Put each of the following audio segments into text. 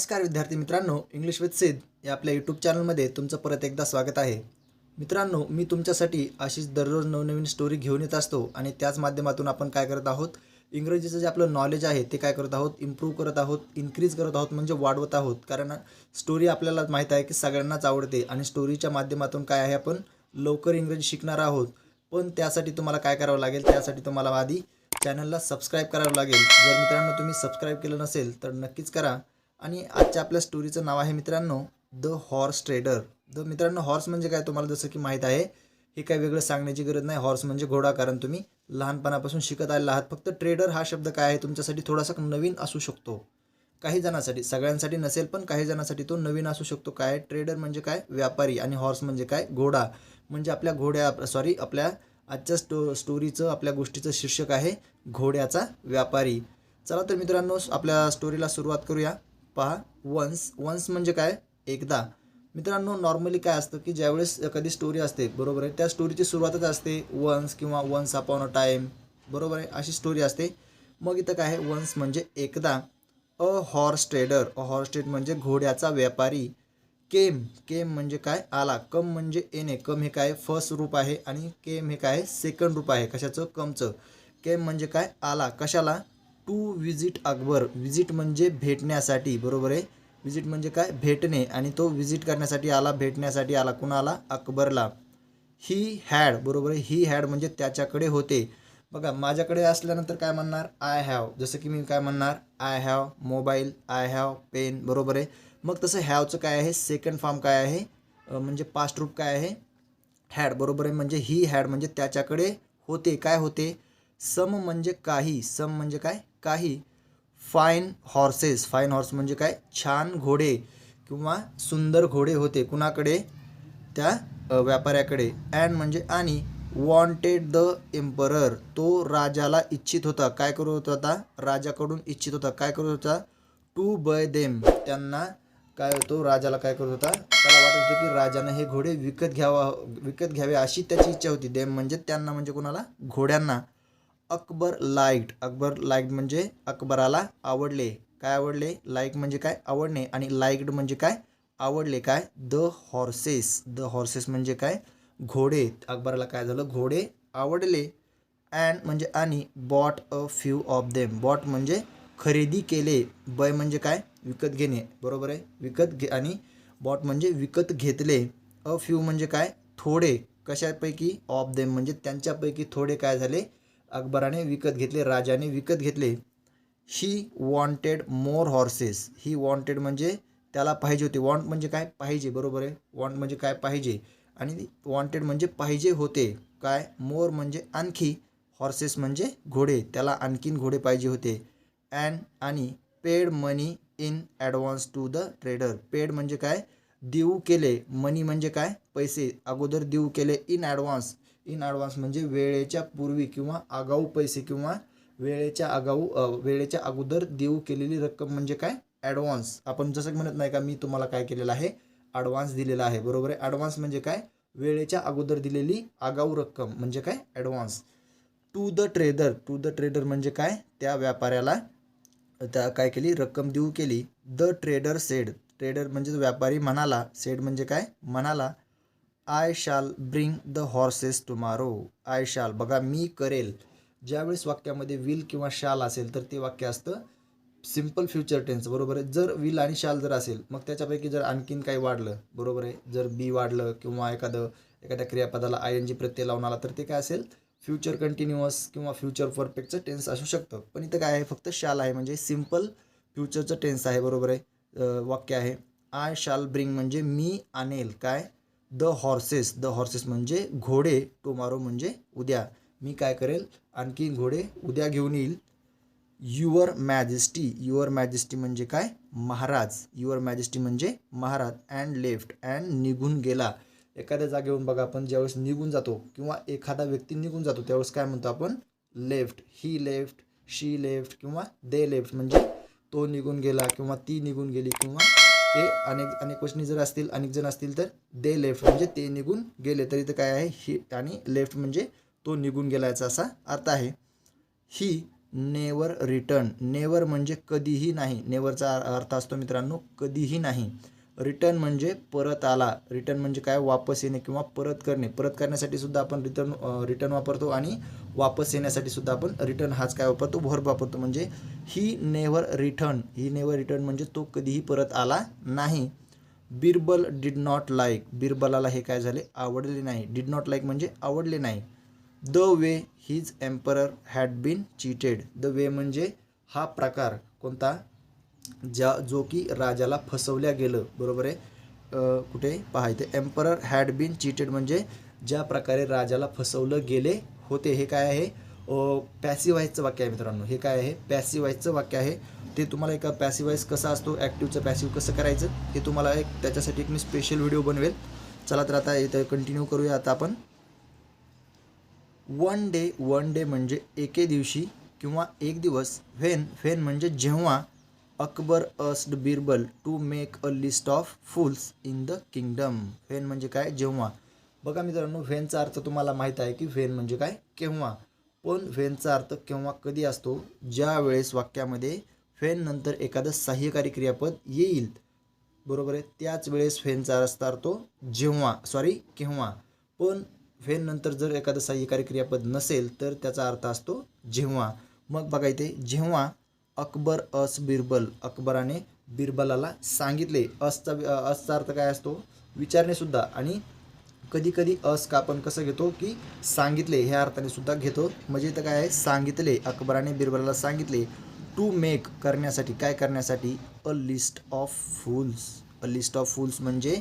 नमस्कार विद्यार्थी मित्रांनो. इंग्लिश विथ सिद्ध या आपल्या यूट्यूब चॅनलमध्ये तुमचं परत एकदा स्वागत आहे. मित्रांनो मी तुमच्यासाठी अशीच दररोज नवनवीन स्टोरी घेऊन येत असतो आणि त्याच माध्यमातून आपण काय करत आहोत? इंग्रजीचं जे आपलं नॉलेज आहे ते काय करत आहोत? इम्प्रूव्ह करत आहोत इन्क्रीज करत आहोत म्हणजे वाढवत आहोत. कारण स्टोरी आपल्याला माहीत आहे की सगळ्यांनाच आवडते आणि स्टोरीच्या माध्यमातून काय आहे आपण? लवकर इंग्रजी शिकणार आहोत. पण त्यासाठी तुम्हाला काय करावं लागेल? त्यासाठी तुम्हाला आधी चॅनलला सबस्क्राईब करावं लागेल. जर मित्रांनो तुम्ही सबस्क्राईब केलं नसेल तर नक्कीच करा. आणि आजच्या आपल्या स्टोरीचं नाव आहे मित्रांनो द हॉर्स ट्रेडर द मित्रांनो हॉर्स म्हणजे काय तुम्हाला जसं की माहीत आहे हे काय वेगळं सांगण्याची गरज नाही. हॉर्स म्हणजे घोडा कारण तुम्ही लहानपणापासून शिकत आलेला आहात. फक्त ट्रेडर हा शब्द काय आहे तुमच्यासाठी थोडासा नवीन असू शकतो. काही जणांसाठी सगळ्यांसाठी नसेल पण काही जणांसाठी तो नवीन असू शकतो. काय? ट्रेडर म्हणजे काय? व्यापारी. आणि हॉर्स म्हणजे काय? घोडा. म्हणजे आपल्या घोड्या सॉरी आपल्या आजच्या स्टो स्टोरीचं आपल्या गोष्टीचं शीर्षक आहे घोड्याचा व्यापारी. चला तर मित्रांनो आपल्या स्टोरीला सुरुवात करूया. पहा वन्स वन्स म्हणजे काय? एकदा. मित्रांनो नॉर्मली काय असतं की ज्यावेळेस एखादी स्टोरी असते बरोबर आहे? त्या स्टोरीची सुरुवातच असते वन्स किंवा वन्स अपॉन अ टाईम बरोबर आहे? अशी स्टोरी असते. मग इथं काय आहे? वन्स म्हणजे एकदा. A horse trader a horse trade म्हणजे घोड्याचा व्यापारी. केम केम म्हणजे काय? आला. कम म्हणजे येणे. कम हे काय? फर्स्ट रूप आहे आणि केम हे काय? सेकंड रूप आहे. कशाचं? कमचं. केम म्हणजे काय? आला. कशाला? To visit Akbar. विजिट म्हणजे भेटण्यासाठी बरोबर आहे? विजिट म्हणजे काय? भेटणे आणि तो विजिट करण्यासाठी आला भेटण्यासाठी आला. कुणाला? अकबरला. ही हॅड बरोबर आहे? ही हॅड म्हणजे त्याच्याकडे होते. बघा माझ्याकडे असल्यानंतर काय म्हणणार? आय हॅव जसं की मी काय म्हणणार? I have mobile I have pen बरोबर आहे? मग तसं हॅवचं काय आहे? सेकंड फॉर्म काय आहे? म्हणजे पास्ट रूप काय आहे? हॅड बरोबर आहे? म्हणजे ही हॅड म्हणजे त्याच्याकडे होते. काय होते? सम म्हणजे काही. सम म्हणजे काय? काही फाईन हॉर्सेस फाईन हॉर्स म्हणजे काय? छान घोडे किंवा सुंदर घोडे होते. कुणाकडे? त्या व्यापाऱ्याकडे. अँड म्हणजे आणि. वॉन्टेड द एम्परर तो राजाला इच्छित होता. काय करत होता राजाकडून इच्छित होता. काय करत होता? टू बय देम त्यांना काय होतो? राजाला काय करत होता? त्याला वाटत होतं की राजानं हे घोडे विकत घ्यावा विकत घ्यावे अशी त्याची इच्छा होती. देम म्हणजे त्यांना म्हणजे कोणाला? घोड्यांना. अकबर लाईक्ड अकबर लाइट म्हणजे अकबराला आवडले. काय आवडले? लाईक म्हणजे काय? आवडणे. आणि लाईक्ड म्हणजे काय? आवडले. काय? The horses. द हॉर्सेस म्हणजे काय? घोडे. अकबराला काय झालं? घोडे आवडले. अँड म्हणजे आणि bought a few of them bought म्हणजे खरेदी केले. बय म्हणजे काय? विकत घेणे. बरोबर आहे? विकत घे आणि बॉट म्हणजे विकत घेतले. अ फ्यू म्हणजे काय? थोडे. कशापैकी? ऑफ देम म्हणजे त्यांच्यापैकी थोडे काय झाले? अकबराने विकत घेतले राजाने विकत घेतले. He wanted more horses he wanted म्हणजे त्याला पाहिजे होते. वॉन्ट म्हणजे काय? पाहिजे बरोबर आहे? वॉन्ट म्हणजे काय? पाहिजे. आणि वॉन्टेड म्हणजे पाहिजे होते. काय? मोर म्हणजे आणखी. हॉर्सेस म्हणजे घोडे. त्याला आणखीन घोडे पाहिजे होते. अँड आणि paid money in advance to the trader paid म्हणजे काय? देऊ केले. मनी म्हणजे काय? पैसे. अगोदर देऊ केले इन ॲडव्हान्स इन ॲडव्हान्स म्हणजे वेळेच्या पूर्वी किंवा आगाऊ पैसे किंवा वेळेच्या आगाऊ वेळेच्या अगोदर देऊ केलेली रक्कम म्हणजे काय? ॲडव्हान्स आपण जसं म्हणत नाही का मी तुम्हाला काय केलेलं आहे? ॲडव्हान्स दिलेला आहे. बरोबर आहे? ॲडव्हान्स म्हणजे काय? वेळेच्या अगोदर दिलेली आगाऊ रक्कम म्हणजे काय? Advance to the trader to the trader म्हणजे काय? त्या व्यापाऱ्याला त्या काय केली? रक्कम देऊ केली. द ट्रेडर सेड ट्रेडर म्हणजे व्यापारी म्हणाला. सेड म्हणजे काय? म्हणाला. I shall bring the horses tomorrow I shall बघा मी करेल. ज्यावेळेस वाक्यामध्ये विल किंवा शाल असेल तर ते वाक्य असतं सिंपल फ्युचर टेन्स बरोबर आहे? जर विल आणि शाल जर असेल मग त्याच्यापैकी जर आणखीन काही वाढलं बरोबर आहे? जर बी वाढलं किंवा एखादं एखाद्या क्रियापदाला आय एन जी प्रत्यय लावून आला तर ते काय असेल? फ्युचर कंटिन्युअस किंवा फ्युचर परफेक्टचं टेन्स असू शकतं. पण इथं काय आहे? फक्त शाल आहे म्हणजे सिंपल फ्युचरचं टेन्स आहे बरोबर आहे? वाक्य आहे. आय शाल ब्रिंग म्हणजे मी आणेल. काय? द हॉर्सेस द हॉर्सेस म्हणजे घोडे टुमारो म्हणजे उद्या. मी काय करेल? आणखी घोडे उद्या घेऊन येईल. युअर मॅजेस्टी युअर मॅजेस्टी म्हणजे काय? महाराज. युअर मॅजेस्टी म्हणजे महाराज. अँड लेफ्ट अँड निघून गेला. एखाद्या जागेवरून बघा आपण ज्यावेळेस निघून जातो किंवा एखादा व्यक्ती निघून जातो त्यावेळेस काय म्हणतो आपण? Left. He left she left किंवा दे लेफ्ट म्हणजे तो निघून गेला किंवा ती निघून गेली किंवा ते अनेक अनेक वचनी जर असतील अनेक जण असतील तर दे लेफ्ट म्हणजे ते निघून गेले. तरी तर काय आहे? ही आणि लेफ्ट म्हणजे तो निघून गेलायचा असा अर्थ आहे. ही नेवर रिटर्न नेवर म्हणजे कधीही नाही. नेवरचा अर्थ असतो मित्रांनो कधीही नाही. रिटर्न म्हणजे परत आला. रिटर्न म्हणजे काय? वापस येणे किंवा परत करणे. परत करण्यासाठी सुद्धा आपण रिटर्न रिटर्न वापरतो आणि वापस येण्यासाठी सुद्धा आपण रिटर्न हाच काय वापरतो? भर वापरतो. म्हणजे he never return he never return म्हणजे तो कधीही परत आला नाही. बिरबल डिड नॉट लाईक बिरबलाला हे काय झाले? आवडले नाही. डिड नॉट लाईक म्हणजे आवडले नाही. The way his emperor had been cheated the way म्हणजे हा प्रकार. कोणता? ज्या जो की राजाला फसवल्या गेलं बरोबर आहे? कुठे? पाहायचे एम्परर हॅड बीन चीटेड म्हणजे ज्या प्रकारे राजाला फसवलं गेले होते हे काय आहे? पॅसिवाईजचं वाक्य आहे मित्रांनो. हे काय आहे? पॅसिवाईजचं वाक्य आहे. ते तुम्हाला एका पॅसिवाईज कसा असतो ॲक्टिव्हचं पॅसिव्ह कसं करायचं हे तुम्हाला एक त्याच्यासाठी एक मी स्पेशल व्हिडिओ बनवेल. चला तर आता इथं कंटिन्यू करूया आता आपण. वन डे वन डे म्हणजे एके दिवशी किंवा एक दिवस व्हेन व्हेन म्हणजे जेव्हा Akbar asked Birbal to make a list of fools in the kingdom फेन म्हणजे काय? जेव्हा. बघा मित्रांनो फेनचा अर्थ तुम्हाला माहीत आहे की व्हेन म्हणजे काय? केव्हा. पण व्हेनचा अर्थ केव्हा कधी असतो? ज्या वेळेस वाक्यामध्ये फेन नंतर एखादं सहाय्यकारी क्रियापद येईल. बरोबर आहे? त्याच वेळेस फेनचा अर्थ असतो जेव्हा. सॉरी केव्हा. पण फेन नंतर जर एखादं सहाय्यकारी क्रियापद नसेल तर त्याचा अर्थ असतो जेव्हा. मग बघा इथे जेव्हा अकबर अस बिरबल. अकबराने बिरबलाला सांगितले. असचा असचा अर्थ काय असतो? विचारणेसुद्धा आणि कधी कधी अस का आपण कसं घेतो की सांगितले ह्या अर्थाने सुद्धा घेतो. म्हणजे इथं काय आहे? सांगितले. अकबराने बिरबलाला सांगितले. टू मेक करण्यासाठी. काय करण्यासाठी? A list of fools a list of fools म्हणजे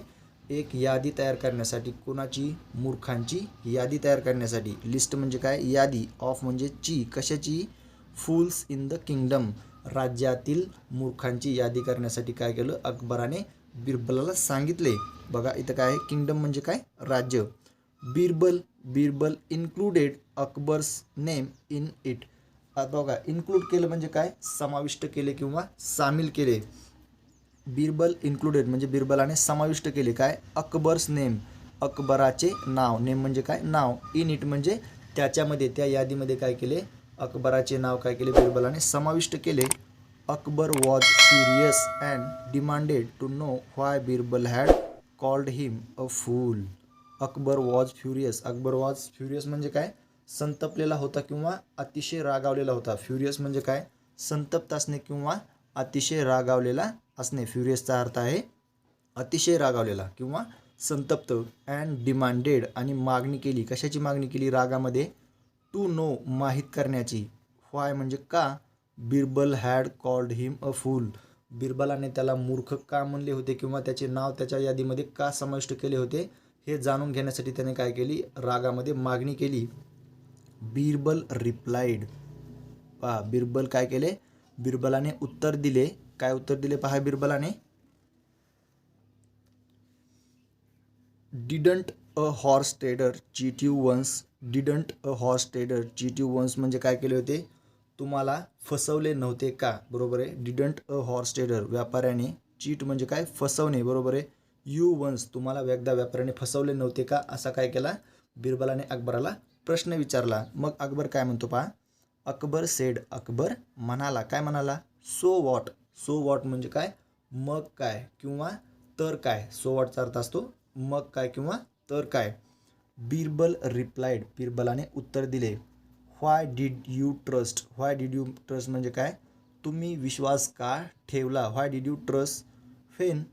एक यादी तयार करण्यासाठी. कोणाची? मूर्खांची यादी तयार करण्यासाठी. लिस्ट म्हणजे काय? यादी. ऑफ म्हणजे ची. कशाची? फूल्स इन द किंगडम राज्यातील मूर्खांची यादी करण्यासाठी काय केलं? अकबराने बिरबलाला सांगितले. बघा इथं काय आहे? किंगडम म्हणजे काय? राज्य. Birbal Birbal included Akbar's name in it बघा इन्क्लूड केलं म्हणजे काय? समाविष्ट केले किंवा सामील केले. बिरबल इन्क्लुडेड म्हणजे बिरबलाने समाविष्ट केले. काय? अकबर्स नेम अकबराचे नाव. नेम म्हणजे काय? नाव. इन इट म्हणजे त्याच्यामध्ये त्या यादीमध्ये काय केले? अकबराचे नाव काय केले? बिरबलाने समाविष्ट केले. Akbar was furious and demanded to know why Birbal had called him a fool Akbar was furious Akbar was furious म्हणजे काय? संतपलेला होता किंवा अतिशय रागावलेला होता. फ्युरियस म्हणजे काय? संतप्त असणे किंवा अतिशय रागावलेला असणे. फ्युरियसचा अर्थ आहे अतिशय रागावलेला किंवा संतप्त अँड डिमांडेड आणि मागणी केली. कशाची मागणी केली? रागामध्ये टू नो माहीत करण्याची. व्हाय म्हणजे का? Birbal had called him a fool बिरबलाने त्याला मूर्ख का म्हणले होते किंवा त्याचे नाव त्याच्या यादीमध्ये का समाविष्ट केले होते हे जाणून घेण्यासाठी त्याने काय केली? रागामध्ये मागणी केली. बिरबल रिप्लाईड पहा बिरबल काय केले? बिरबलाने उत्तर दिले. काय उत्तर दिले पहा बिरबलाने? Didn't a horse trader cheat you once didn't a horse trader G you once म्हणजे काय केले होते? तुम्हाला फसवले नव्हते का? बरोबर आहे. डिडंट अ हॉर्स ट्रेडर व्यापाऱ्याने चीट म्हणजे काय? फसवणे बरोबर आहे. यू वन्स तुम्हाला एकदा व्यापाऱ्याने फसवले नव्हते का? असा काय केला? बिरबलाने अकबराला प्रश्न विचारला. मग अकबर काय म्हणतो पहा? अकबर सेड अकबर म्हणाला. काय म्हणाला? सो वॉट सो वॉट म्हणजे काय? मग काय किंवा तर काय? सो वॉटचा अर्थ असतो मग काय किंवा तर काय. बिरबल रिप्लायड बिरबलाने उत्तर दिले why did you trust? Why did you trust म्हणजे काय? तुम्ही विश्वास का ठेवला? Why did you trust fan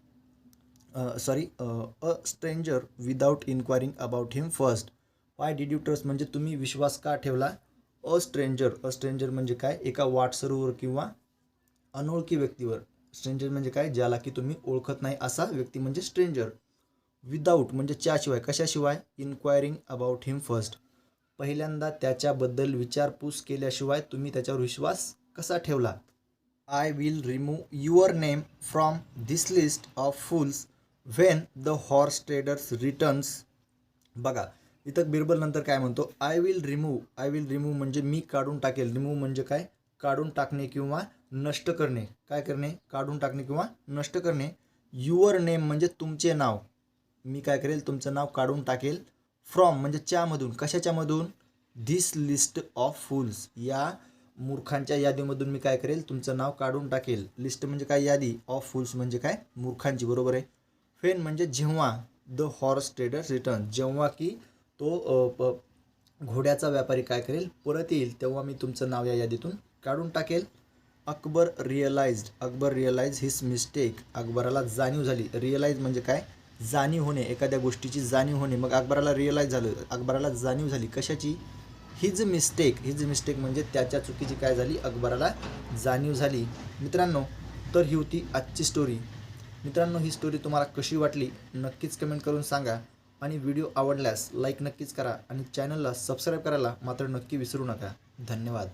sorry a stranger without inquiring about him first? Why did you trust म्हणजे तुम्ही विश्वास का ठेवला? अ स्ट्रेंजर अ स्ट्रेंजर म्हणजे काय? एका वाटसरूवर किंवा अनोळखी व्यक्तीवर. स्ट्रेंजर म्हणजे काय? ज्याला की तुम्ही ओळखत नाही असा व्यक्ती म्हणजे स्ट्रेंजर. विदाऊट म्हणजे च्याशिवाय कशाशिवाय? इन्क्वायरिंग अबाउट हिम फर्स्ट पहिल्यांदा त्याच्याबद्दल विचारपूस केल्याशिवाय तुम्ही त्याच्यावर विश्वास कसा ठेवला I will remove your name from this list of fools when the horse traders returns बघा इथं बिरबल नंतर काय म्हणतो? I will remove I will remove म्हणजे मी काढून टाकेल. रिमूव्ह म्हणजे काय? काढून टाकणे किंवा नष्ट करणे. काय करणे? काढून टाकणे किंवा नष्ट करणे. युअर नेम म्हणजे तुमचे नाव. मी काय करेल तुमचं नाव काढून टाकेल. फ्रॉम म्हणजे च्यामधून. कशाच्यामधून? धिस लिस्ट ऑफ फुल्स या मूर्खांच्या यादीमधून मी काय करेल तुमचं नाव काढून टाकेल. लिस्ट म्हणजे काय यादी? ऑफ फुल्स म्हणजे काय? मूर्खांची. बरोबर आहे? फेन म्हणजे जेव्हा द हॉर्स ट्रेडर रिटर्न जेव्हा की तो प- घोड्याचा व्यापारी काय करेल परत येईल तेव्हा मी तुमचं नाव या यादीतून काढून टाकेल. Akbar realised Akbar realise his mistake अकबराला जाणीव झाली. रिअलाइज म्हणजे काय? जाणीव होणे एखाद्या गोष्टीची जाणीव होणे मग अकबराला रिअलाईज झालं. अकबराला जाणीव झाली कशाची? हिज मिस्टेक हिज मिस्टेक म्हणजे त्याच्या चुकीची काय झाली? अकबराला जाणीव झाली. मित्रांनो तर ही होती आजची स्टोरी मित्रांनो ही स्टोरी तुम्हाला कशी वाटली? नक्कीच कमेंट करून सांगा. आणि व्हिडिओ आवडल्यास लाईक नक्कीच करा. आणि चॅनलला सबस्क्राईब करायला मात्र नक्की विसरू नका. धन्यवाद.